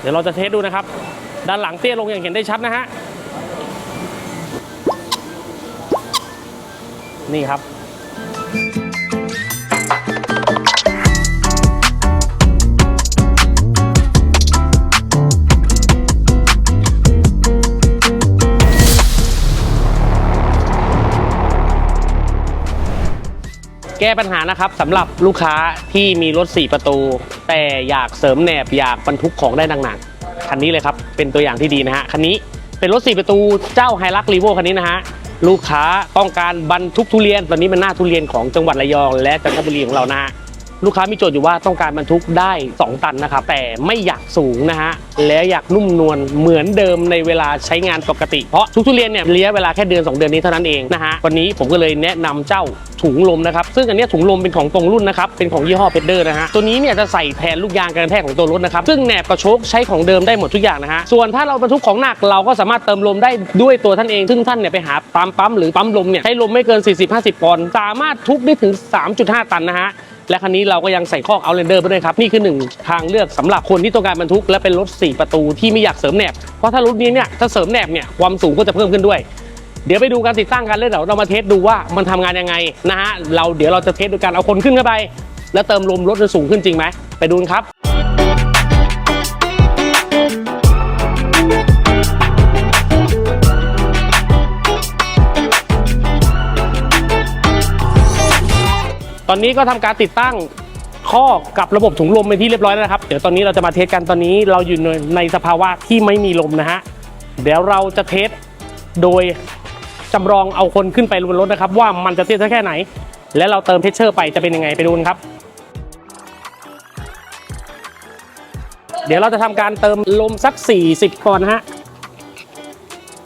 เดี๋ยวเราจะเทสดูนะครับ ด้านหลังเตี้ยลงอย่างเห็นได้ชัดนะฮะ นี่ครับ แก้ปัญหานะครับสำหรับลูกค้าที่มีรถ 4 ประตู แต่อยากเสริมแหนบอยากบรรทุกของได้หนักๆคันนี้เลยครับ เป็นตัวอย่างที่ดีนะฮะคันนี้เป็นรถ 4 ประตูเจ้าไฮรักรีโวคันนี้นะฮะลูกค้าต้องการบรรทุกทุเรียนตอนนี้มันหน้าทุเรียนของจังหวัดระยอง และจันทบุรีของเรานะฮะ ลูกค้ามีโจทย์อยู่ว่าต้องการบรรทุกได้ 2 ตันนะครับ แต่ไม่อยากสูงนะฮะ และอยากนุ่มนวลเหมือนเดิมในเวลาใช้งานปกติ เพราะทุกทุเรียนเนี่ยระยะเวลาแค่เดือน 2 เดือนนี้เท่านั้นเองนะฮะ วันนี้ผมก็เลยแนะนำเจ้าถุงลมนะครับ ซึ่งอันนี้ถุงลมเป็นของตรงรุ่นนะครับ เป็นของยี่ห้อเพเดอร์นะฮะ ตัวนี้เนี่ยจะใส่แทนลูกยางกันกรแทกของตัวรถนะครับ ซึ่งแหนบกระโชกใช้ของเดิมได้หมดทุกอย่างนะฮะ ส่วนถ้าเราบรรทุกของหนักเราก็สามารถเติมลมได้ด้วยตัวท่านเอง ซึ่งท่านเนี่ยไปหาปั๊มปั๊มหรือปั๊มลมเนี่ยใช้ลมไม่เกิน 40-50ปอนด์สามารถทุกได้ถึง 3.5 ตันนะฮะ และคันนี้เราก็ยังใส่คอกเอาเลนเดอร์ไปด้วยครับ นี่คือหนึ่งทางเลือกสำหรับคนที่ต้องการบรรทุกและเป็นรถ 4 ประตูที่ไม่อยากเสริมแหนบ เพราะถ้ารถนี้เนี่ยถ้าเสริมแหนบเนี่ยความสูงก็จะเพิ่มขึ้นด้วย เดี๋ยวไปดูการติดตั้งกันเลยเดี๋ยวเรามาเทสดูว่ามันทำงานยังไงนะฮะเราเดี๋ยวเราจะเทสโดยการเอาคนขึ้นเข้าไป แล้วเติมลมรถจะสูงขึ้นจริงไหมไปดูนครับ ตอนนี้ก็ทำการติดตั้งข้อกับระบบถุงลมเป็นที่เรียบร้อยแล้วนะครับ เดี๋ยวตอนนี้เราจะมาเทสกันตอนนี้เราอยู่ในในสภาวะที่ไม่มีลมนะฮะเดี๋ยวเราจะเทสโดยจำลองเอาคนขึ้นไปบนรถนะครับ ว่ามันจะเตี้ยแค่ไหน และเราเติมเพชเชอร์ไปจะเป็นยังไงไปดูกันครับ เดี๋ยวเราจะทำการเติมลมสัก 40ก่อนนะฮะ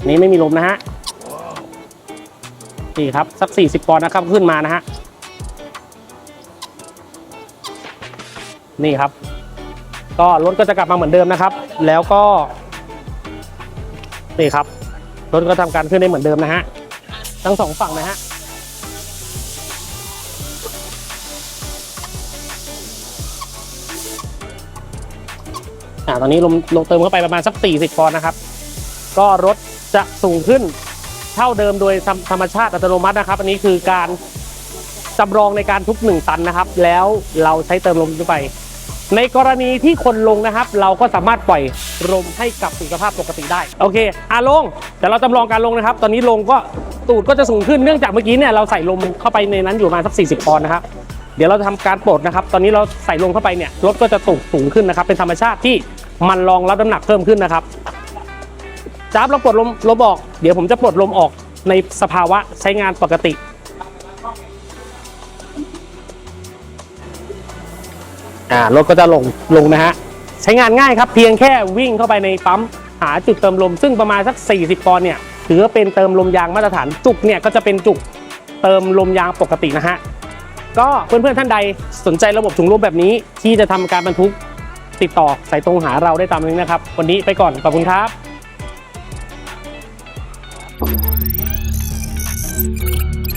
นี่ไม่มีลมนะฮะนี่ครับสัก 40ปอนด์นะครับขึ้นมานะฮะ นี่ครับ ก็รถก็จะกลับมาเหมือนเดิมนะครับ แล้วก็ นี่ครับ รถก็ทำการขึ้นได้เหมือนเดิมนะฮะ ทั้งสองฝั่งนะฮะอ่าตอนนี้ลมลงเติมเข้าไปประมาณสัก 40ปอนนะครับ ก็รถจะสูงขึ้นเท่าเดิมโดยธรรมชาติอัตโนมัตินะครับ อันนี้คือการจำลองในการทุกหนึ่งตันนะครับ แล้วเราใช้เติมลมเข้าไป ในกรณีที่คนลงนะครับ เราก็สามารถปล่อยลมให้กลับสู่สภาพปกติได้ โอเคอะลงแต่เราจำลองการลงนะครับ ตอนนี้ลงก็ตูดก็จะสูงขึ้นเนื่องจากเมื่อกี้เนี่ยเราใส่ลมเข้าไปในนั้นอยู่ประมาณสัก 40ปอนด์นะครับเดี๋ยวเราจะทำการปลดนะครับ ตอนนี้เราใส่ลมเข้าไปเนี่ยรถก็จะตูดสูงขึ้นนะครับ เป็นธรรมชาติที่มันรองรับน้ำหนักเพิ่มขึ้นนะครับจ้าบเราปลดลมลมออก เดี๋ยวผมจะปลดลมออกในสภาวะใช้งานปกติ อ่ารถก็จะลงลงนะฮะใช้งานง่ายครับ เพียงแค่วิ่งเข้าไปในปั๊มหาจุดเติมลม ซึ่งประมาณสัก 40ปอนด์เนี่ยถือเป็นเติมลมยางมาตรฐานจุกเนี่ยก็จะเป็นจุกเติมลมยางปกตินะฮะก็เพื่อนๆท่านใดสนใจระบบถุงลมแบบนี้ ที่จะทำการบรรทุกติดต่อสายตรงหาเราได้ตามนี้นะครับ วันนี้ไปก่อนขอบคุณครับ Thank you.